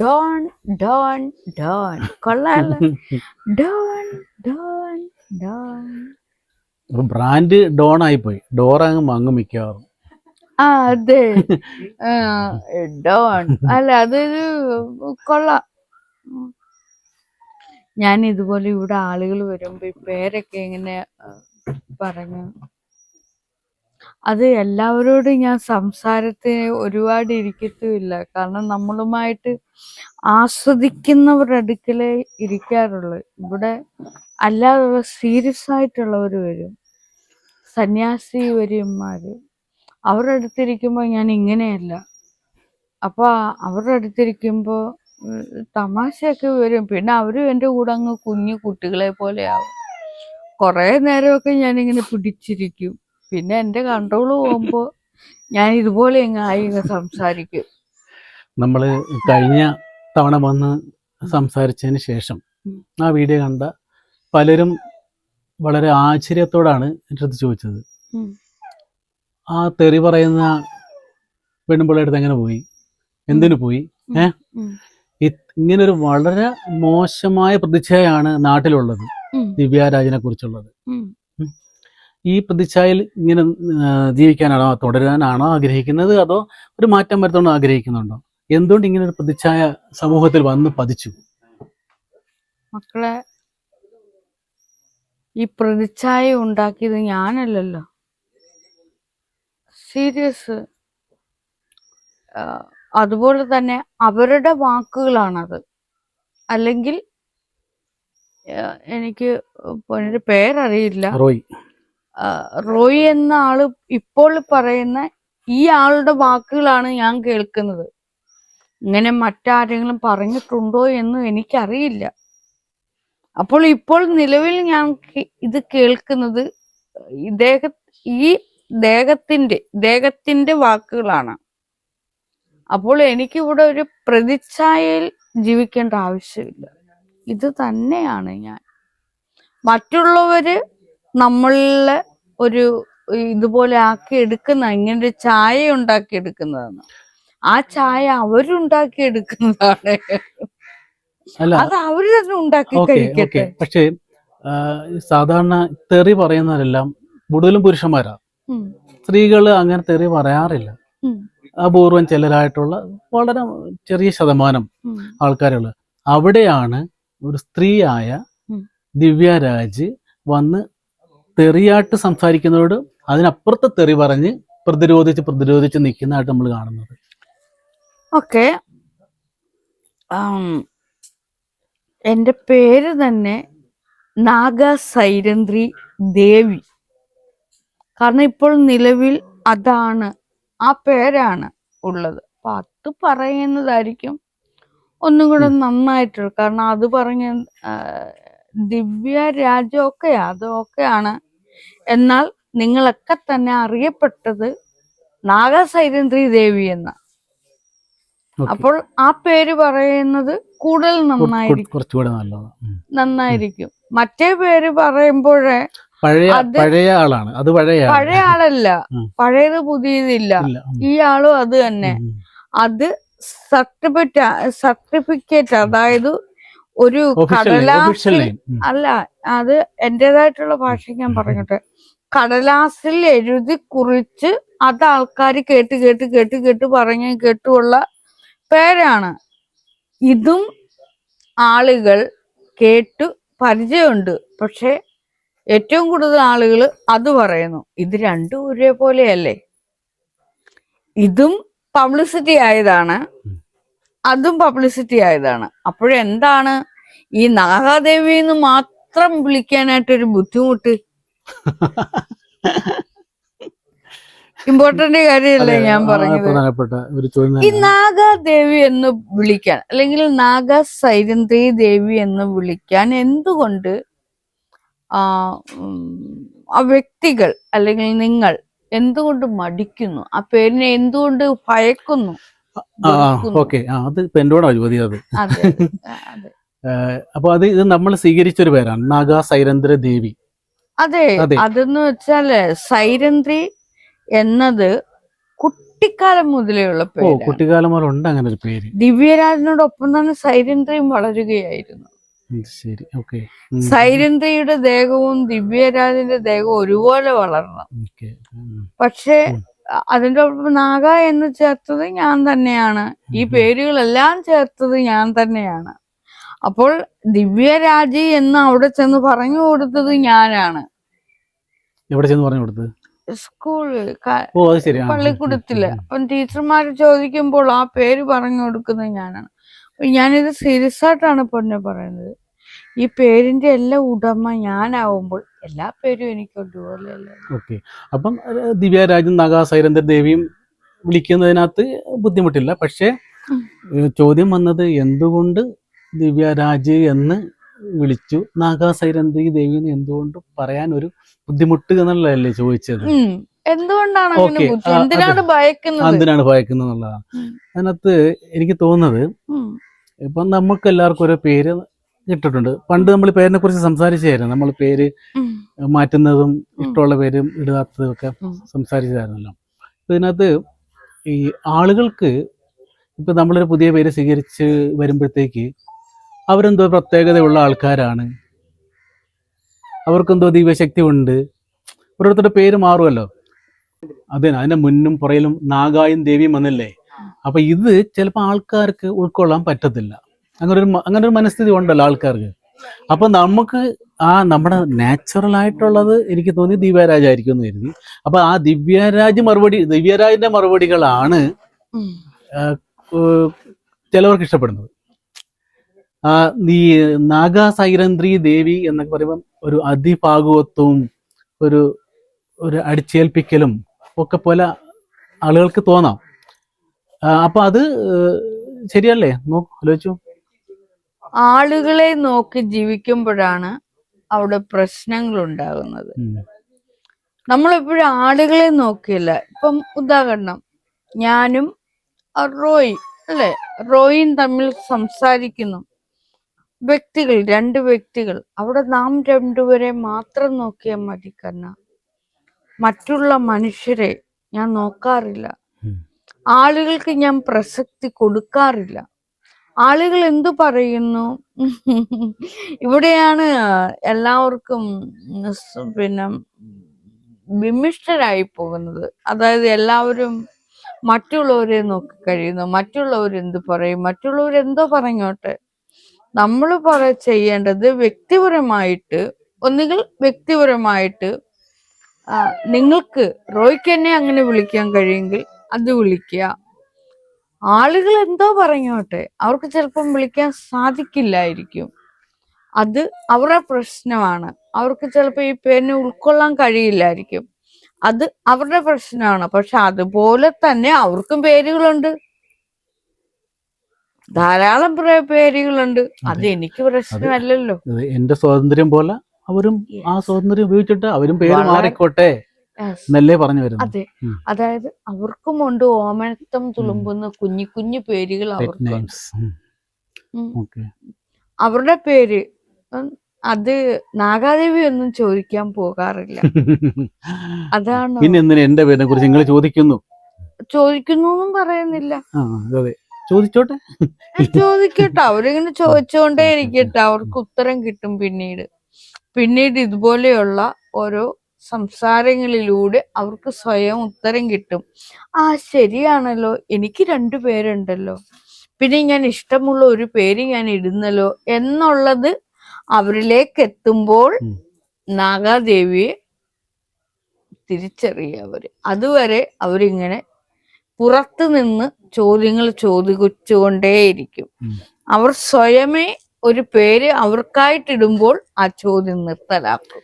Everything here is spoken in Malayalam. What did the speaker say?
ഡോൺ ഡോൺ ഡോൺ. കൊള്ളാലോ. ഡോൺ ഡോൺ ഡോൺ. ബ്രാൻഡ് ഡോൺ ആയിപ്പോയി. ഡോർ അങ്ങ് മങ്ങ് മിക്കവാറും. ആ അതെ. ഡോൺ. അല്ല അതൊരു കൊള്ളാം. ഞാൻ ഇതുപോലെ ഇവിടെ ആളുകൾ വരുമ്പോ പേരൊക്കെ ഇങ്ങനെ പറഞ്ഞു. അത് എല്ലാവരോടും ഞാൻ സംസാരത്തിന് ഒരുപാട് ഇരിക്കത്തുമില്ല. കാരണം നമ്മളുമായിട്ട് ആസ്വദിക്കുന്നവരുടെ അടുക്കലേ ഇരിക്കാറുള്ളു. ഇവിടെ അല്ലാതെ സീരിയസ് ആയിട്ടുള്ളവർ വരും. സന്യാസി വര്യന്മാർ അവരുടെ അടുത്തിരിക്കുമ്പോൾ ഞാൻ ഇങ്ങനെയല്ല. അപ്പൊ അവരുടെ അടുത്തിരിക്കുമ്പോൾ തമാശയൊക്കെ വരും. പിന്നെ അവരും എന്റെ കൂടെ അങ്ങ് കുഞ്ഞു കുട്ടികളെ പോലെയാവും. കുറേ നേരമൊക്കെ ഞാനിങ്ങനെ പിടിച്ചിരിക്കും. പിന്നെ എന്റെ കൺട്രോൾ പോകുമ്പോൾ ഞാൻ ഇതുപോലെ ഇങ്ങ് ആയി ഇങ്ങ് സംസാരിക്കും. നമ്മൾ കഴിഞ്ഞ തവണ വന്ന് സംസാരിച്ചതിന് ശേഷം ആ വീഡിയോ കണ്ട പലരും വളരെ ആശ്ചര്യത്തോടാണ് എന്റെ അടുത്ത് ചോദിച്ചത്. ആ തെറി പറയുന്ന പെണ്ണുമ്പിള്ളയുടെ അടുത്ത് എങ്ങനെ പോയി? എന്തിനു പോയി? ഏ. ഇങ്ങനൊരു വളരെ മോശമായ പ്രതിച്ഛയാണ് നാട്ടിലുള്ളത്. ദിവ്യാരാജിനെ കുറിച്ചുള്ളത്. ഈ പ്രതിച്ഛായയിൽ ഇങ്ങനെ ജീവിക്കാനാണോ തുടരാനാണോ ആഗ്രഹിക്കുന്നത്? അതോ ഒരു മാറ്റം വരുത്തണോ ആഗ്രഹിക്കുന്നുണ്ടോ? എന്തുകൊണ്ട് ഇങ്ങനെ ഒരു പ്രതിച്ഛായ സമൂഹത്തിൽ വന്ന് പതിച്ചു? മക്കളെ ഈ പ്രതിച്ഛായ ഉണ്ടാക്കിയത് ഞാനല്ലല്ലോ. സീരിയസ് അതുപോലെ തന്നെ അവരുടെ വാക്കുകളാണത്. അല്ലെങ്കിൽ എനിക്ക് പേരറിയില്ല. റോയ്. റോയി എന്ന ആൾ ഇപ്പോൾ പറയുന്ന ഈ ആളുടെ വാക്കുകളാണ് ഞാൻ കേൾക്കുന്നത്. ഇങ്ങനെ മറ്റാരെങ്കിലും പറഞ്ഞിട്ടുണ്ടോ എന്ന് എനിക്കറിയില്ല. അപ്പോൾ ഇപ്പോൾ നിലവിൽ ഞാൻ ഇത് കേൾക്കുന്നത് ഇദ്ദേഹ ഈ ദേഹത്തിന്റെ ദേഹത്തിന്റെ വാക്കുകളാണ്. അപ്പോൾ എനിക്കിവിടെ ഒരു പ്രതിച്ഛായയിൽ ജീവിക്കേണ്ട ആവശ്യമില്ല. ഇത് തന്നെയാണ് ഞാൻ. മറ്റുള്ളവര് നമ്മളിലെ ഒരു ഇതുപോലെ ആക്കി എടുക്കുന്ന ഇങ്ങനെ ഒരു ചായ ഉണ്ടാക്കി എടുക്കുന്നതാണ് ആ ചായ അവരുണ്ടാക്കി എടുക്കുന്നതാണ് അത് അവർ തന്നെ ഉണ്ടാക്കി കഴിക്കട്ടെ. പക്ഷേ സാധാരണ തെറി പറയുന്നവരെല്ലാം കൂടുതലും പുരുഷന്മാരാ. സ്ത്രീകൾ അങ്ങനെ തെറി പറയാറില്ല. അപൂർവം ചിലരായിട്ടുള്ള വളരെ ചെറിയ ശതമാനം ആൾക്കാരുള്ള അവിടെയാണ് ഒരു സ്ത്രീയായ ദിവ്യ ദിവ്യരാജ് വന്ന് തെറിയായിട്ട് സംസാരിക്കുന്നതോട് അതിനപ്പുറത്തെ തെറി പറഞ്ഞ് പ്രതിരോധിച്ച് പ്രതിരോധിച്ച് നിൽക്കുന്നതായിട്ട് നമ്മൾ കാണുന്നത്. ഓക്കെ. എന്റെ പേര് തന്നെ നാഗ സൈരന്ദ്രി ദേവി. കാരണം ഇപ്പോൾ നിലവിൽ അതാണ് ആ പേരാണ് ഉള്ളത്. അപ്പൊ അത് പറയുന്നതായിരിക്കും ഒന്നും കൂടെ നന്നായിട്ടുള്ളൂ. കാരണം അത് പറഞ്ഞ ദിവ്യ രാജ്യമൊക്കെ അതൊക്കെയാണ് എന്നാൽ നിങ്ങളൊക്കെ തന്നെ അറിയപ്പെട്ടത് നാഗസൈരന്ദ്രി ദേവി എന്ന. അപ്പോൾ ആ പേര് പറയുന്നത് കൂടുതൽ നന്നായിരിക്കും. കുറച്ചുകൂടെ നന്നായിരിക്കും. മറ്റേ പേര് പറയുമ്പോഴേ പഴയ പഴയ ആളാണ്. അത് പഴയ പഴയ ആളല്ല. പഴയത് പുതിയതില്ല. ഈ ആളും അത് തന്നെ. അത് സർട്ടിഫിക്കറ്റ് സർട്ടിഫിക്കറ്റ് അതായത് ഒരു കടല കടലാസിൽ അല്ല അത് എന്റേതായിട്ടുള്ള ഭാഷ ഞാൻ പറഞ്ഞിട്ട്. കടലാസിൽ എഴുതി കുറിച്ച് അത് ആൾക്കാർ കേട്ട് കേട്ട് കേട്ട് കേട്ട് പറഞ്ഞ് കേട്ടുള്ള പേരാണ്. ഇതും ആളുകൾ കേട്ടു പരിചയമുണ്ട്. പക്ഷെ ഏറ്റവും കൂടുതൽ ആളുകൾ അത് പറയുന്നു. ഇത് രണ്ടും ഒരേപോലെയല്ലേ? ഇതും പബ്ലിസിറ്റി ആയതാണ്. അതും പബ്ലിസിറ്റി ആയതാണ്. അപ്പോഴെന്താണ്? ഈ നാഗാദേവി എന്ന് മാത്രം വിളിക്കാനായിട്ടൊരു ബുദ്ധിമുട്ട്. ഇമ്പോർട്ടന്റ് കാര്യമല്ലേ ഞാൻ പറയുന്നത് പറഞ്ഞത്? ഈ. നാഗാദേവി എന്ന് വിളിക്കാൻ അല്ലെങ്കിൽ നാഗ സൈരന്ദ്രി ദേവി എന്ന് വിളിക്കാൻ എന്തുകൊണ്ട് ആ വ്യക്തികൾ അല്ലെങ്കിൽ നിങ്ങൾ എന്തുകൊണ്ട് മടിക്കുന്നു? ആ പേരിനെ എന്തുകൊണ്ട് ഭയക്കുന്നു? ഓക്കെ. അത് ഇപ്പൊ എന്നോടാ ചോദ്യം അത്. അപ്പൊ അത് ഇത് നമ്മൾ സ്വീകരിച്ച ഒരു പേരാണ്. നാഗ സൈരന്ദ്ര ദേവി. അതെ അതെ. അതെന്ന് വെച്ചാൽ സൈരന്ദ്രി എന്നത് കുട്ടിക്കാലം മുതലേ ഉള്ള പേര് കുട്ടിക്കാലം മുതൽ ഉണ്ട് അങ്ങനെ ഒരു പേര്. ദിവ്യരാജനോടൊപ്പം തന്നെ സൈരന്ദ്രയും വളരുകയായിരുന്നു. ശരി ഓക്കെ. സൈരന്ദ്രയുടെ ദേഹവും ദിവ്യരാജന്റെ ദേഹവും ഒരുപോലെ വളർന്നു പക്ഷേ അതിന്റെ ഒപ്പം നാഗ എന്ന് ചേർത്തത് ഞാൻ തന്നെയാണ്. ഈ പേരുകളെല്ലാം ചേർത്തത് ഞാൻ തന്നെയാണ്. അപ്പോൾ ദിവ്യരാജി എന്ന് അവിടെ ചെന്ന് പറഞ്ഞു കൊടുത്തത് ഞാനാണ്. എവിടെ ചെന്ന് പറഞ്ഞു കൊടുത്തത്? പള്ളിക്കൂടത്തിൽ. അപ്പം ടീച്ചർമാര് ചോദിക്കുമ്പോൾ ആ പേര് പറഞ്ഞു കൊടുക്കുന്നത് ഞാനാണ്. ഞാനിത് സീരിയസ് ആയിട്ടാണ് പൊന്നെ പറയുന്നത്. ഈ പേരിന്റെ എല്ലാ ഉടമ ഞാനാവുമ്പോൾ എല്ലാ പേരും എനിക്ക് ഒരുപോലെയല്ലേ ഓക്കെ. അപ്പം ദിവ്യരാജും നഗ സൈരന്ദർ ദേവിയും വിളിക്കുന്നതിനകത്ത് ബുദ്ധിമുട്ടില്ല. പക്ഷേ ചോദ്യം വന്നത് എന്തുകൊണ്ട് ദിവ്യരാജ് എന്ന് വിളിച്ചു? നാഗാസൈരന്ധി ദേവി എന്ന് എന്തുകൊണ്ട് പറയാൻ ഒരു ബുദ്ധിമുട്ട് എന്നുള്ളതല്ലേ ചോദിച്ചത്? എന്തുകൊണ്ടാണ് എന്തിനാണ് ഭയക്കുന്നത്? എന്തിനാണ് ഭയക്കുന്നത് എന്നുള്ളതാണ്. ഉം. അതിനകത്ത് എനിക്ക് തോന്നുന്നത് ഇപ്പൊ ഇപ്പം നമുക്ക് എല്ലാവർക്കും ഓരോ പേര് കിട്ടിയിട്ടുണ്ട് പണ്ട് നമ്മൾ പേരിനെ കുറിച്ച് സംസാരിച്ചായിരുന്നു. നമ്മൾ പേര് മാറ്റുന്നതും ഇഷ്ടമുള്ള പേരും ഇടാത്തതും ഒക്കെ. സംസാരിച്ചതായിരുന്നല്ലോ ഇതിനകത്ത് ഈ ആളുകൾക്ക് ഇപ്പൊ നമ്മളൊരു പുതിയ പേര് സ്വീകരിച്ച് വരുമ്പോഴത്തേക്ക് അവരെന്തോ പ്രത്യേകതയുള്ള ആൾക്കാരാണ്. അവർക്കെന്തോ ദിവ്യശക്തി ഉണ്ട് ഓരോരുത്തരുടെ പേര് മാറുമല്ലോ. അതെ അതിന്റെ മുന്നും പുറയിലും നാഗായും ദേവിയും വന്നില്ലേ? അപ്പൊ ഇത് ചിലപ്പോൾ ആൾക്കാർക്ക് ഉൾക്കൊള്ളാൻ പറ്റത്തില്ല. അങ്ങനെ ഒരു അങ്ങനെ ഒരു മനസ്ഥിതി ഉണ്ടല്ലോ ആൾക്കാർക്ക്. അപ്പൊ നമുക്ക് ആ നമ്മുടെ നാച്ചുറൽ ആയിട്ടുള്ളത് എനിക്ക് തോന്നി ദിവ്യരാജായിരിക്കും എന്ന് കരുതി. അപ്പൊ ആ ദിവ്യരാജ് മറുപടി ദിവ്യരാജിന്റെ മറുപടികളാണ് ചിലവർക്ക് ഇഷ്ടപ്പെടുന്നത്. ആ നീ നാഗാ സൈരന്ത്രി ദേവി എന്നൊക്കെ പറയുമ്പം ഒരു അതിഭാഗവത്വവും ഒരു ഒരു അടിച്ചേൽപ്പിക്കലും ഒക്കെ പോലെ ആളുകൾക്ക് തോന്നാം. അപ്പൊ അത് ശരിയല്ലേ? നോക്കൂ ആലോചിച്ചു. ആളുകളെ നോക്കി ജീവിക്കുമ്പോഴാണ് അവിടെ പ്രശ്നങ്ങൾ ഉണ്ടാകുന്നത്. നമ്മളെപ്പോഴും ആളുകളെ നോക്കിയല്ല. ഇപ്പം ഉദാഹരണം ഞാനും റോയി അല്ലെ? റോയും തമ്മിൽ സംസാരിക്കുന്നു. വ്യക്തികൾ രണ്ട് വ്യക്തികൾ. അവിടെ നാം രണ്ടുപേരെ മാത്രം നോക്കിയാൽ മതി കന്ന മറ്റുള്ള മനുഷ്യരെ ഞാൻ നോക്കാറില്ല. ആളുകൾക്ക് ഞാൻ പ്രസക്തി കൊടുക്കാറില്ല. ആളുകൾ എന്തു പറയുന്നു? ഇവിടെയാണ് എല്ലാവർക്കും പിന്നെ വിമിഷ്ടരായി പോകുന്നത്. അതായത് എല്ലാവരും മറ്റുള്ളവരെ നോക്കി കഴിയുന്നു. മറ്റുള്ളവർ എന്ത് പറയും? മറ്റുള്ളവർ എന്തോ പറഞ്ഞോട്ടെ. നമ്മൾ പറ ചെയ്യേണ്ടത് വ്യക്തിപരമായിട്ട് ഒന്നുകിൽ വ്യക്തിപരമായിട്ട് നിങ്ങൾക്ക് റോയ്ക്ക് എന്നെ അങ്ങനെ വിളിക്കാൻ കഴിയുമെങ്കിൽ അത് വിളിക്കുക. ആളുകൾ എന്തോ പറഞ്ഞോട്ടെ അവർക്ക് ചിലപ്പം വിളിക്കാൻ സാധിക്കില്ലായിരിക്കും. അത് അവരുടെ പ്രശ്നമാണ്. അവർക്ക് ചിലപ്പോൾ ഈ പേരിനെ ഉൾക്കൊള്ളാൻ കഴിയില്ലായിരിക്കും. അത് അവരുടെ പ്രശ്നമാണ്. പക്ഷെ അതുപോലെ തന്നെ അവർക്കും പേരുകളുണ്ട്. ധാരാളം പ്ര- പേരുകളുണ്ട്. അത്. എനിക്ക് പ്രശ്നമല്ലല്ലോ. എന്റെ സ്വാതന്ത്ര്യം പോലെ അവരും ആ സ്വാതന്ത്ര്യം ഉപയോഗിച്ചിട്ട് അവരും പേര് മാറിക്കോട്ടെ. എന്നല്ലേ പറഞ്ഞു വരുന്നത്? അതെ. അതായത് അവർക്കും ഉണ്ട് ഓമനത്തം തുളുമ്പുന്ന കുഞ്ഞു കുഞ്ഞു പേരുകൾ. Okay. അവരുടെ പേര് അത് നാഗാദേവി ഒന്നും ചോദിക്കാൻ പോകാറില്ല. അതാണ് പിന്നെ എന്തിനാ എന്റെ പേരിനെ കുറിച്ച് നിങ്ങൾ ചോദിക്കുന്നു ചോദിക്കുന്നു പറയുന്നില്ല. ചോദിച്ചോട്ടെ. ചോദിക്കട്ടെ. അവരിങ്ങനെ ചോദിച്ചോണ്ടേ ഇരിക്കട്ടെ. അവർക്ക് ഉത്തരം കിട്ടും പിന്നീട്. പിന്നീട് ഇതുപോലെയുള്ള ഓരോ സംസാരങ്ങളിലൂടെ അവർക്ക് സ്വയം ഉത്തരം കിട്ടും. ആ ശരിയാണല്ലോ. എനിക്ക് രണ്ടു പേരുണ്ടല്ലോ. പിന്നെ ഞാൻ ഇഷ്ടമുള്ള ഒരു പേര് ഞാൻ ഇടുന്നല്ലോ എന്നുള്ളത് അവരിലേക്ക് എത്തുമ്പോൾ. നാഗാദേവിയെ തിരിച്ചറിയുക അവർ. അതുവരെ അവരിങ്ങനെ പുറത്തു നിന്ന് ചോദ്യങ്ങൾ ചോദിച്ചുകൊണ്ടേയിരിക്കും. അവർ സ്വയമേ ഒരു പേര് അവർക്കായിട്ടിടുമ്പോൾ ആ ചോദ്യം നിർത്തലാക്കും.